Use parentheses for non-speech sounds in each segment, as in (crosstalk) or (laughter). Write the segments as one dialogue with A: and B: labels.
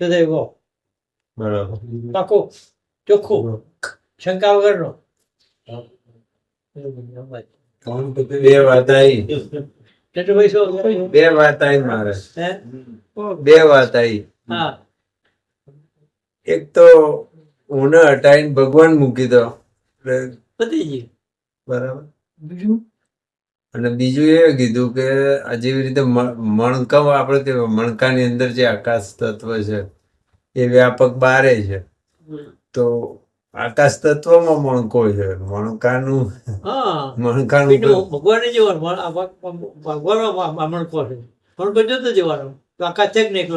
A: સદૈવ go
B: બરાબર
A: પાકું ચોખ્ખું શંકા વગરનો
B: બે વાત આવી બે વાત આવી મારે બે વાત આવી
A: હા
B: એક તો હું હટાઈને ભગવાન મૂકી દો એટલે
A: પતી ગયું
B: બરાબર
A: બીજું
B: અને બીજું એ કીધું કે આ જેવી રીતે મણકા આપણે તે મણકાની અંદર જે આકાશ તત્વ છે એ વ્યાપક બારે છે. તો આકાશ તત્વમાં મણકો છે મણકાનું
A: હા. (laughs)
B: મણકાનું
A: ભગવાને જેવાનું ભગવાન મણકો છે. મણકો જોતો જવાનો તો આકાશ છે કે નહીં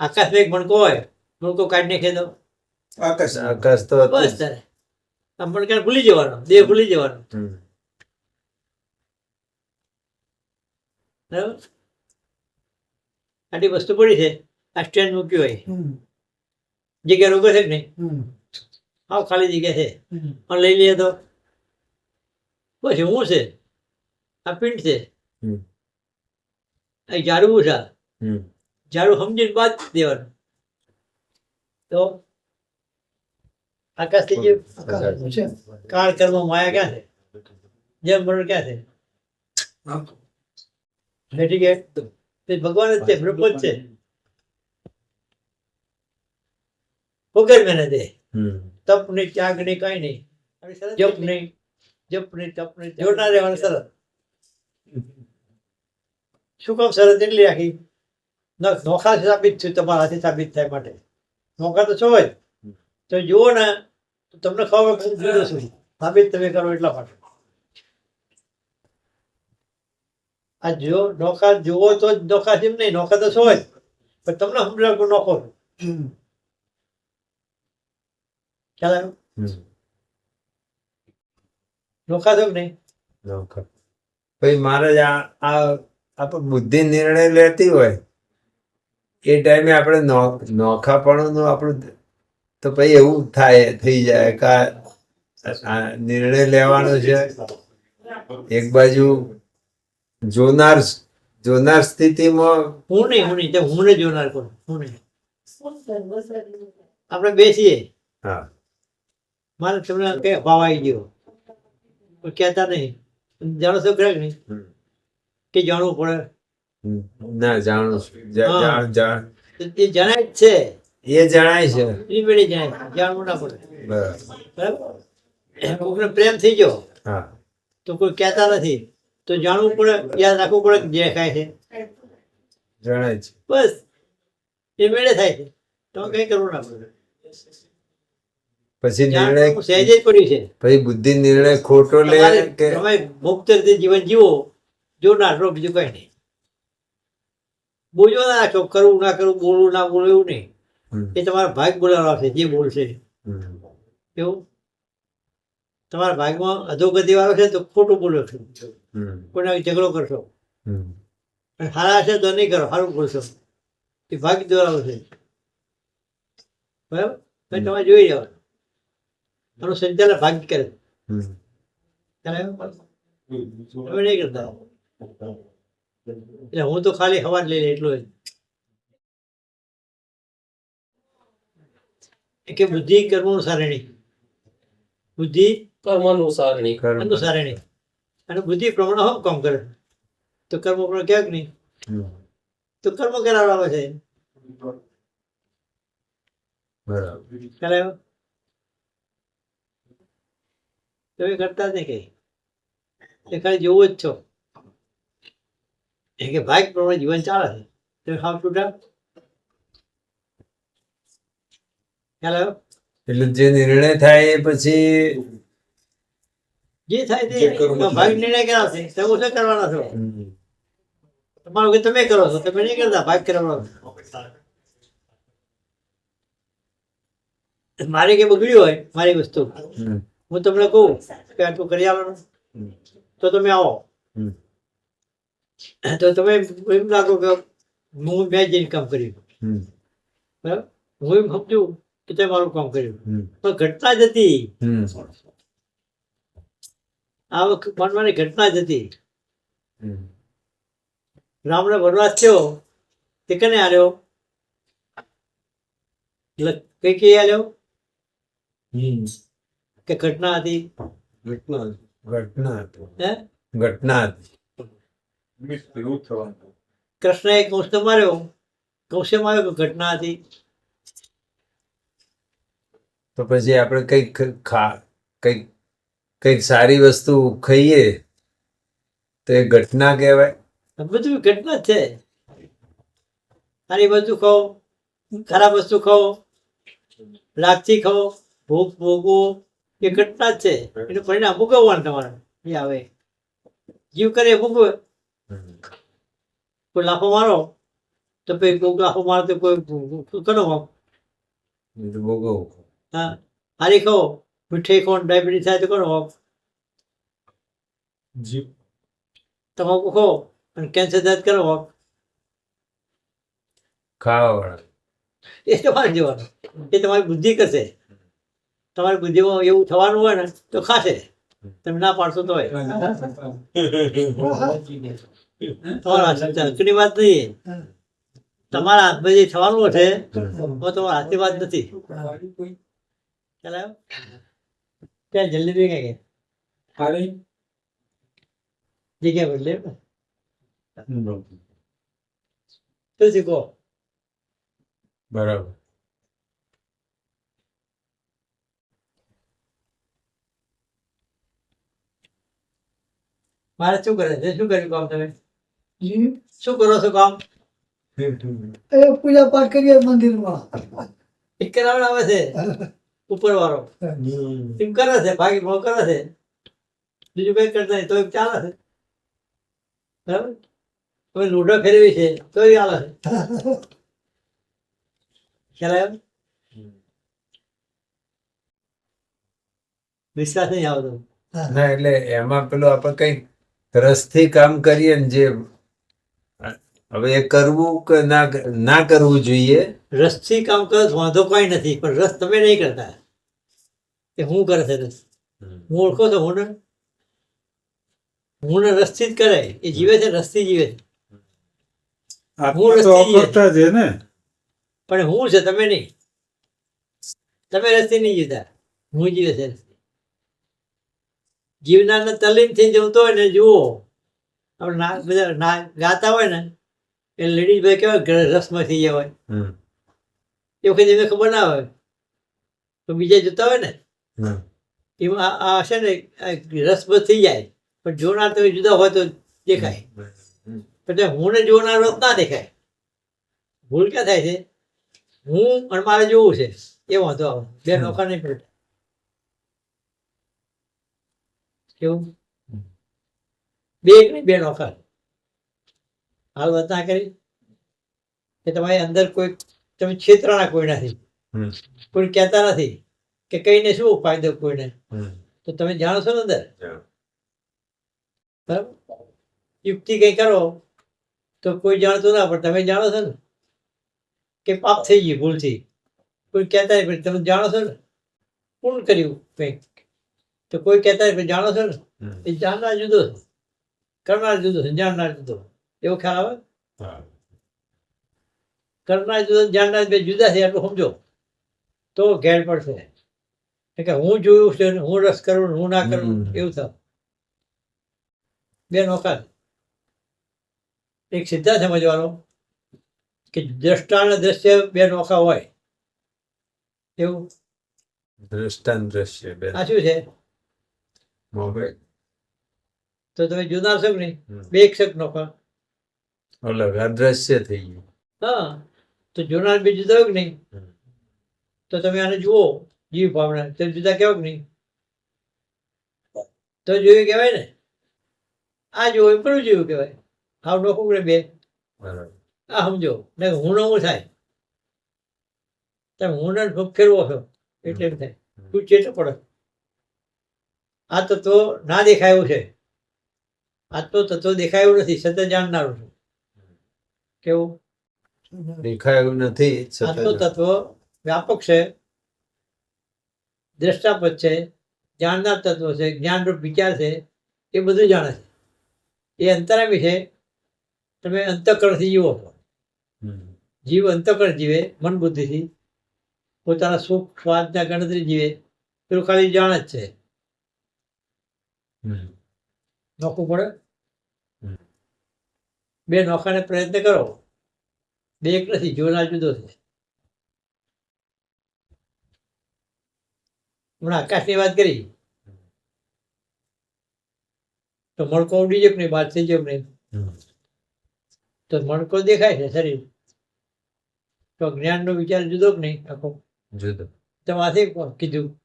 A: આકાશ એક મણકો હોય મણકો કાઢી નાખે તો?
C: આકાશ.
B: આકાશ તો
A: બસ તારે. આ મણકા ભૂલી જવાનો દેહ ભૂલી જવાનો. બરાબર? આટલી વસ્તુ પડી છે આ સ્ટેન્ડ મૂક્યું હોય. જગ્યા રોકે છે કે નહીં? આવ ખાલી જગ્યા છે. પણ લઈ લઈએ તો. પછી હું છે? આ પિંડ છે. આ ઝાડવું છે. ઝાડું સમજીને બાદ દેવાનું. તો આકાશથી જે કાળ કર્મ માયા ક્યાં છે? જેમ મરણ ક્યાં છે? બેઠી તે ભગવાન જ છે બ્રહ્મ જ છે. વગર મહેનતે
B: હમ.
A: તપ નહીં ત્યાગ નહીં કઈ નહીં. જપ નહીં. જપ નહીં તપ નહીં જોડના રહેવાનું સરસ. શું કામ સરસ એટલી રાખી? ન- નોખા સાબિત થયું તમારાથી સાબિત થાય માટે. નોખા તો છો જ. તો જુઓ ને તો તમને ખબર પડે શું સાબિત તમે કરો એટલા માટે. આ જો નોખા જુઓ તો જ નોખા જેમ નહીં નોકા તો શું હોય પણ તમને સમજાવ નોકો. ખ્યાલ આવ્યો? નોખા છો કે નહીં?
B: નોખા. પછી મારે જ આ આપણે બુદ્ધિ નિર્ણય લેતી હોય એ ટાઈમે આપણે નોખાપણું આપણું તો પછી એવું થાય થઈ જાય કે નિર્ણય લેવાનો છે. એક બાજુ જોનાર જોનાર સ્થિતિમાં
A: હું નહીં હું નહીં હું ને જોનાર કોણ હું નહીં. આપણે બેસીએ
B: હા.
A: મારે તમને કઈ ભાવ આવી ગયો. કહેતા નહીં. જાણો છો ખરા કે નહીં કે જાણવું પડે.
B: ના જાણું. જાણ- જાણ-
A: જણાય જ છે.
B: એ જણાય છે.
A: એ મળી જણાય જાણવું ના પડે.
B: બરાબર?
A: કોઈને પ્રેમ થઈ ગયો.
B: હા.
A: તો કોઈ કહેતા નથી. તો જાણવું પડે યાદ રાખવું પડે કે જે ખાય છે.
B: જણાય છે.
A: બસ. એ મેળે થાય છે. તો કઈ કરવું ના પડે.
B: પછી નિર્ણય
A: સહેજે જ પડ્યું છે.
B: પછી બુદ્ધિ નિર્ણય ખોટો લે કે
A: તમે મુક્ત રીતે જીવન જીવો. જોનાર રહો બીજું કઈ નહીં. બોજો ના રાખો કરવું ના કરવું બોલવું ના બોલવું એવું નહીં. એ તમારા ભાગ બોલાવવા છે જે બોલશે કેવું તમારા ભાગમાં અધોગતિ વાળો છે તો ખોટું બોલો છો. કોઈના ઝઘડો કરશો? અને સારા હશે તો નહીં કરો સારું બોલશો. એ ભાગ દોરાવો છે. બરાબર? તો તમારે જોઈ જવાનું આનું સંચાલન ભાગ કરે. નહીં કરતા. એટલે હું તો ખાલી હવા જ લઈ લે એટલું જ. કે બુદ્ધિ કર્મ અનુસારણી. બુદ્ધિ
D: કર્માનુસારણી
B: કર્મ.
A: અનુસારણી. અને બુદ્ધિ પ્રમાણે હમ કામ કરે. તો કર્મ પ્રમાણે ક્યાંક નહીં. તો કર્મ કરાવડાવે છે.
B: બરાબર.
A: તમે કરતા જ નહીં કઈ. એ ખાલી જોવું જ છો. એ કે ભાઈ પ્રમાણે જીવન ચાલે છે. તમે ખાવ છૂટા. આવ્યો
B: એટલે જે નિર્ણય થાય એ પછી
A: જે થાય તે
C: જે કરવું છે.
A: ભાગ નિર્ણય કરાવશે તમે શું કરવાના છો. તમારું કે તમે કરો છો. તમે નહીં કરતા ભાગ કરવાનો મારે કે બગડ્યું હોય મારી વસ્તુ. હું તમને કહું કે આટલું કરી આવવાનું તો તમે આવો. તો તમે એમ લાગો કે હું મેં જ કામ કર્યું. બરાબર? હું એમ સમજુ કે તમે મારું કામ કર્યું. પણ ઘટના જ હતી. આ વખત બનવાની ઘટના જ હતી. રામને વનવાસ થયો. તે કને આવ્યો એટલે કઈ કઈ આવ્યો કે ઘટના હતી.
B: ઘટના ઘટના હતી.
A: હે?
B: ઘટના હતી.
A: કૃષ્ણએ કૌશ માર્યો કૌશે માર્યો કે ઘટના હતી?
B: તો પછી આપણે કંઈક ખા કંઈક કંઈક સારી વસ્તુ ખાઈએ તો એ ઘટના કહેવાય
A: બધું ઘટના છે સારી વસ્તુ ખાઓ ખરાબ વસ્તુ ખાઓ લાગતી ખાઓ ભૂખ ભોગવો એ ઘટના છે એનું પરિણામ ભોગવવાનું તમારે એ આવે જીવ કરે ભોગવે કોઈ લાફો મારો તો પછી કોઈ લાફો મારો તો કોઈ કરો
B: ભોગવવું
A: હારી ખાઓ મીઠાઈ ખાઓ ડાયાબિટીસ થાય તો કરો તમાકુ ખો અને કેન્સર થાય તો કરો
B: ખાવાવાળા.
A: એ તમારે જોવાનું. એ તમારી બુદ્ધિ કરશે. તમારી બુદ્ધિમાં એવું થવાનું હોય ને તો ખાશે. તમે ના પાડશો તો તમારા વાત નહીં તમારા હાથમાં જે થવાનું છે તો તમારા હાથની વાત નથી. આવ્યો ત્યાં જલ્દી કઈ ગયા જગ્યા બદલે તો શીખો
B: બરાબર
A: મારે શું કરે છે શું કર્યું કામ તમે શું કરો છો કામ
C: પૂજા પાઠ કરીએ મંદિરમાં
A: એક કરાવડ આવે છે ઉપર વાળો એમ કરે છે ભાગી ભાવ કરે છે. બીજું કઈ કરતા નહીં તો એમ ચાલે છે. બરાબર? હવે લૂડો ફેરવી છે તો એ ચાલે છે. ખ્યાલ આવ્યો? વિશ્વાસ નહીં આવતો.
B: ના એટલે એમાં પેલું આપણે કંઈક રસથી કામ કરીએ ને જે હવે એ કરવું કે ના ના કરવું જોઈએ?
A: રસથી કામ કરો વાંધો કોઈ નથી પણ રસ તમે નહીં કરતા. એ હું કરે છે હું ઓળખો તો હું હું રસથી જ કરે. એ જીવે છે રસથી જીવે છે. હું રસ્તી
D: છે ને.
A: પણ હું છે તમે નહીં. તમે રસ્તી નહીં જીવતા. હું જીવે છે રસ્તે. જીવનારને તલીમથી જમતો હોય ને જુઓ. આપણે ના બધા ના ગાતા હોય ને એ લેડીઝ ભાઈ કેવાય રસમાં થઈ ગયા હોય.
B: હમ.
A: એ વખતે એમને ખબર ના હોય. તો બીજા જોતા હોય ને. એમાં આ- છે ને રસબસ થઈ જાય. પણ જોનાર તમે જુદા હોય તો દેખાય. એટલે હું ને જોનાર રસ ના દેખાય. ભૂલ ક્યાં થાય છે? હું અને મારે જોવું છે. એ વાંધો આવે. બે નોખા નહીં પડે. કેવું? બે એક નહીં બે નોખા. હાલ વાત ના કરી. કે તમારી અંદર કોઈ તમે છેતરાના કોઈ નથી. કોઈ કહેતા નથી. કે કહીને શું ફાયદો કોઈને. તો તમે જાણો છો ને અંદર? બરાબર? યુક્તિ કઈ કરો તો કોઈ જાણતું ના પણ તમે જાણો છો ને કે પાપ થઈ ગયું ભૂલથી. કોઈ કહેતા નહીં પણ તમે જાણો છો ને? પૂર્ણ કર્યું કંઈક. તો કોઈ કહેતા નહીં પણ જાણો છો ને? એ જાણનાર જુદો છે. કરનાર જુદો છે જાણનાર જુદો. એવો ખ્યાલ આવે? કરનાર જુદો જાણનાર બે જુદા છે એટલું સમજો. તો ઘેર પડશે. કે હું જોયું છે હું રસ કરું હું ના કરું એવું થાય બે નોખા એક સિદ્ધાંત સમજવાનો કે દ્રષ્ટા દ્રશ્ય બે નોખા હોય. એવું?
B: દ્રષ્ટાન દ્રશ્ય બે
A: આ શું છે? તો તમે જુદા છો નહીં. બે એક શક નોખા.
B: અલગ અદ્રશ્ય દ્રશ્ય થઈ ગયું.
A: હા. તો જુના બે જુદા નહીં? તો તમે આને જુઓ. જીવ ભાવના. તો જુદા કેવો નહીં. તો જોયું કહેવાય ને? આ જોયું પણ જોયું કહેવાય. હાવ નોખું ને બે. આ સમજો. ને હું નવું થાય? તમે હું ને ફેરવો છો? એટલે એમ થાય. તું ચેતો પડે? આ તત્વો ના દેખાય એવું છે. આ તો તત્વ દેખાય એવું નથી સતત જાણનારું છું. કેવું?
B: દેખાયું નથી
A: આ
B: તો
A: તત્વ વ્યાપક છે. દ્રષ્ટાપદ છે જાણનાર તત્વ છે જ્ઞાનરૂપ વિચાર છે એ બધું જાણે છે. એ અંતરામી છે તમે અંતકરણથી જીવો જીવ અંતકરણ જીવે મન બુદ્ધિથી. પોતાના સુખ સ્વાદના ગણતરી જીવે પેલું ખાલી જાણ જ છે.
B: હમ.
A: નોખું પડે. બે નોખાને પ્રયત્ન કરો. બે એક નથી જોનાર જુદો છે. હમણાં આકાશની વાત કરી. તો મણકો ઉડી ગયો નહીં? બહાર થઈ જાય નહીં? તો મણકો દેખાય છે શરીર. તો જ્ઞાનનો વિચાર જુદો કે નહીં? આખો?
B: જુદો.
A: તો માથે કીધું?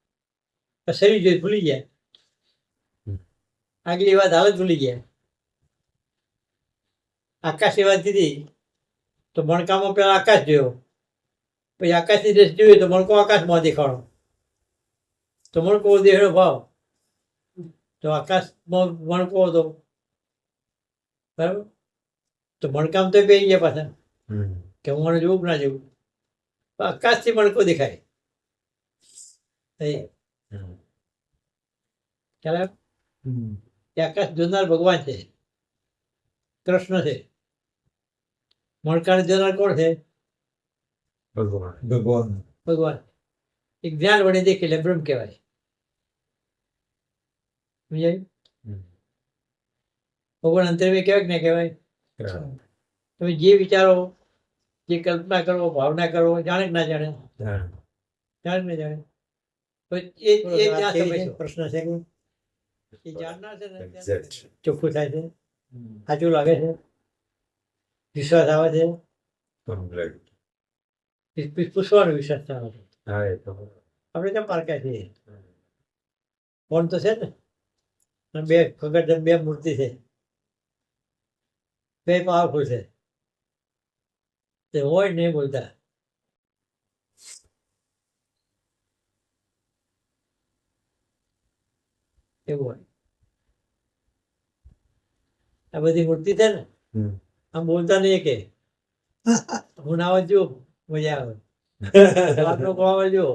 A: શરીર જોઈ ભૂલી ગયા. આગલી વાત હાલત ભૂલી ગયા. આકાશની વાત કીધી. તો મણકામાં પેલા આકાશ જોયો. પછી આકાશની દ્રષ્ટિ જોઈ તો મણકો આકાશમાં દેખાણો. તો મણકો દેહનો ભાવ તો આકાશમાં મણકો હતો બરાબર? તો મણકામ તો બે ગયા પાછા. કે હું મને જોવું ના જેવું આકાશથી મણકો દેખાય. ખ્યાલ? કે આકાશ જોનાર ભગવાન છે. કૃષ્ણ છે. મણકાને જોનાર કોણ છે?
B: ભગવાન.
C: ભગવાન.
A: ભગવાન. એક જ્ઞાન વડે દેખી લે બ્રહ્મ કહેવાય. સમજાયું. ભગવાન અંતરમે કહેવાય કે ના કહેવાય? તમે જે વિચારો જે કલ્પના કરો ભાવના કરો જાણે કે ના જાણે. જાણે ના જાણે. પ્રશ્ન છે કે? એ જાણનાર છે ને ચોખ્ખું થાય છે? સાચું લાગે છે? વિશ્વાસ આવે છે? પૂછવાનો વિશ્વાસ આવે.
B: તો
A: આપણે કેમ પારખ્યા છીએ? કોણ તો છે ને? બે ફગટ બે મૂર્તિ છે. બે પાવરફુલ છે. તે હોય નહીં બોલતા. એવું હોય. આ બધી મૂર્તિ છે ને? આમ બોલતા નહીં કે. હું ના આવત મજા આવે. (laughs) આપનો કોણ જો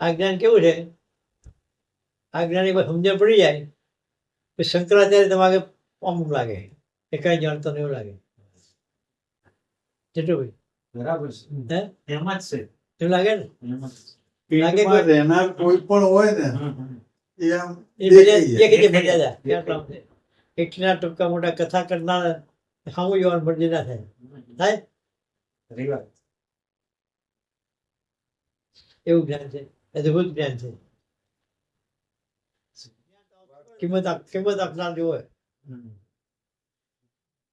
A: આ જ્ઞાન કેવું છે? આ જ્ઞાન એક સમજણ પડી જાય તો શંકરાચાર્ય તમારે અમુક લાગે. એ કઈ જાણતો નહીં એવું લાગે. જેટલું ભાઈ
D: બરાબર છે. એમ જ છે.
A: એવું લાગે ને? લાગે
C: કોઈ? પણ હોય ને. એ
A: બીજા એટલા ટૂંકા મોટા કથા કરનાર સામું જવાનું મરજી ના થાય. થાય?
D: રિવાજ
A: એવું જ્ઞાન છે. અદભુત જ્ઞાન છે. કિંમત કિંમત આપનાર જો હોય.
D: હમ.